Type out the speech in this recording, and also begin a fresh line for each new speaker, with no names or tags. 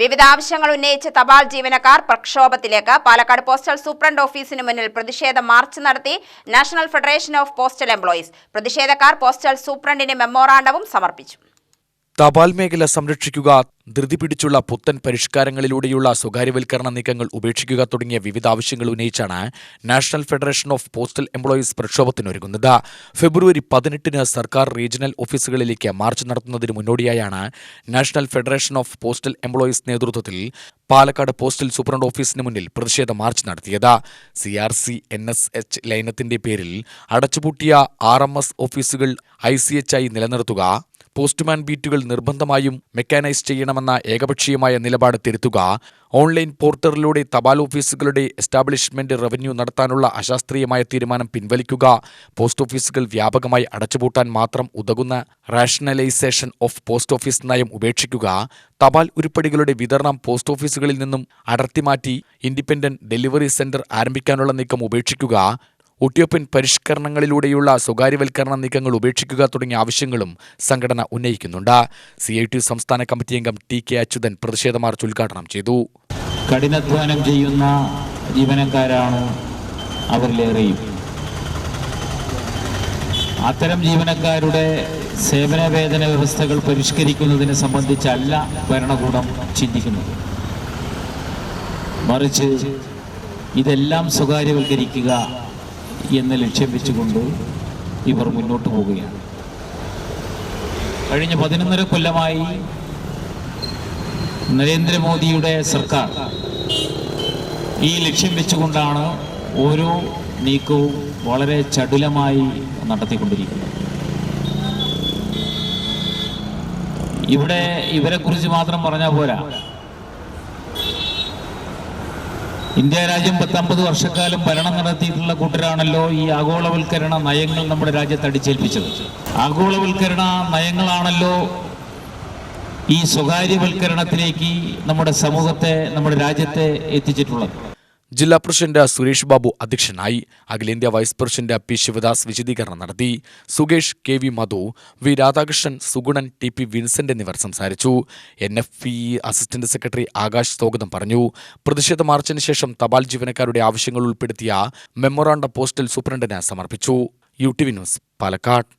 വിവിധ ആവശ്യങ്ങൾ ഉന്നയിച്ച് തപാൽ ജീവനക്കാർ പ്രക്ഷോഭത്തിലേക്ക്. പാലക്കാട് പോസ്റ്റൽ സൂപ്രണ്ട് ഓഫീസിന് മുന്നിൽ പ്രതിഷേധ മാർച്ച് നടത്തി national federation of postal employees. പ്രതിഷേധക്കാർ പോസ്റ്റൽ സൂപ്രണ്ടിന് മെമ്മോറാണ്ടവും സമർപ്പിച്ചു.
തപാൽ മേഖല സംരക്ഷിക്കുക ധൃതി പിടിച്ചുള്ള പുത്തൻ പരിഷ്കാരങ്ങളിലൂടെയുള്ള സ്വകാര്യവൽക്കരണ നീക്കങ്ങൾ ഉപേക്ഷിക്കുക തുടങ്ങിയ വിവിധ ആവശ്യങ്ങൾ ഉന്നയിച്ചാണ് national federation of postal employees പ്രക്ഷോഭത്തിനൊരുങ്ങുന്നത്. ഫെബ്രുവരി പതിനെട്ടിന് സർക്കാർ റീജിയണൽ ഓഫീസുകളിലേക്ക് മാർച്ച് നടത്തുന്നതിന് മുന്നോടിയായാണ് national federation of postal employees നേതൃത്വത്തിൽ പാലക്കാട് പോസ്റ്റൽ സൂപ്രണ്ട് ഓഫീസിന് മുന്നിൽ പ്രതിഷേധ മാർച്ച് നടത്തിയത്. C R C N S H ലൈനത്തിന്റെ പേരിൽ അടച്ചുപൂട്ടിയ ആർ എം എസ് ഓഫീസുകൾ ഐ സി എച്ച് ആയി നിലനിർത്തുക പോസ്റ്റ്മാൻ ബീറ്റുകൾ നിർബന്ധമായും മെക്കാനൈസ് ചെയ്യണമെന്ന ഏകപക്ഷീയമായ നിലപാട് തിരുത്തുക ഓൺലൈൻ പോർട്ടലിലൂടെ തപാൽ ഓഫീസുകളുടെ എസ്റ്റാബ്ലിഷ്മെന്റ് റവന്യൂ നടത്താനുള്ള അശാസ്ത്രീയമായ തീരുമാനം പിൻവലിക്കുക പോസ്റ്റ് ഓഫീസുകൾ വ്യാപകമായി അടച്ചുപൂട്ടാൻ മാത്രം ഉതകുന്ന റാഷണലൈസേഷൻ ഓഫ് പോസ്റ്റ് ഓഫീസ് നയം ഉപേക്ഷിക്കുക തപാൽ ഉരുപ്പടികളുടെ വിതരണം പോസ്റ്റ് ഓഫീസുകളിൽ നിന്നും അടർത്തിമാറ്റി ഇൻഡിപെൻഡന്റ് ഡെലിവറി സെന്റർ ആരംഭിക്കാനുള്ള നീക്കം ഉപേക്ഷിക്കുക ഒട്ടിയൊപ്പൻ പരിഷ്കരണങ്ങളിലൂടെയുള്ള സ്വകാര്യവൽക്കരണ നീക്കങ്ങൾ ഉപേക്ഷിക്കുക തുടങ്ങിയ ആവശ്യങ്ങളും സംഘടന ഉന്നയിക്കുന്നുണ്ട്. സി ഐ ടി സംസ്ഥാന കമ്മിറ്റി അംഗം ടി കെ അച്യുതൻ പ്രതിഷേധ മാർച്ച് ഉദ്ഘാടനം ചെയ്തു.
കഠിനാധ്വാനം ചെയ്യുന്ന ജീവനക്കാരാണ് അവരിലേറെയും. അത്തരം ജീവനക്കാരുടെ സേവന വേതന വ്യവസ്ഥകൾ പരിഷ്കരിക്കുന്നതിനെ സംബന്ധിച്ചല്ല ഭരണകൂടം ചിന്തിക്കുന്നത്. മറിച്ച് ഇതെല്ലാം സ്വകാര്യവൽക്കരിക്കുക എന്ന ലക്ഷ്യം വെച്ചുകൊണ്ട് ഇവർ മുന്നോട്ട് പോവുകയാണ്. കഴിഞ്ഞ പതിനൊന്നര കൊല്ലമായി നരേന്ദ്രമോദിയുടെ സർക്കാർ ഈ ലക്ഷ്യം വെച്ചുകൊണ്ടാണ് ഓരോ നീക്കവും വളരെ ചടുലമായി നടത്തിക്കൊണ്ടിരിക്കുന്നത്. ഇവിടെ ഇവരെക്കുറിച്ച് മാത്രം പറഞ്ഞാൽ പോരാ. ഇന്ത്യ രാജ്യം പത്തമ്പത് വർഷക്കാലം ഭരണം നടത്തിയിട്ടുള്ള കൂട്ടരാണല്ലോ ഈ ആഗോളവൽക്കരണ നയങ്ങൾ നമ്മുടെ രാജ്യത്ത് അടിച്ചേൽപ്പിച്ചത്. ആഗോളവൽക്കരണ നയങ്ങളാണല്ലോ ഈ സ്വകാര്യവൽക്കരണത്തിലേക്ക് നമ്മുടെ സമൂഹത്തെ നമ്മുടെ രാജ്യത്തെ എത്തിച്ചിട്ടുള്ളത്.
ജില്ലാ പ്രസിഡന്റ് സുരേഷ് ബാബു അധ്യക്ഷനായി അഖിലേന്ത്യാ വൈസ് പ്രസിഡന്റ് പി ശിവദാസ് വിശദീകരണം നടത്തി. Sukesh K V Madhu V Radhakrishnan Sugunan T P Vincent എന്നിവർ സംസാരിച്ചു. N F P assistant secretary Akash സ്വാഗതം പറഞ്ഞു. പ്രതിഷേധ മാർച്ചിന് ശേഷം തപാൽ ജീവനക്കാരുടെ ആവശ്യങ്ങൾ ഉൾപ്പെടുത്തിയ മെമ്മോറാണ്ടം പോസ്റ്റൽ സൂപ്രണ്ടിന് സമർപ്പിച്ചു. U T V news Palakkad.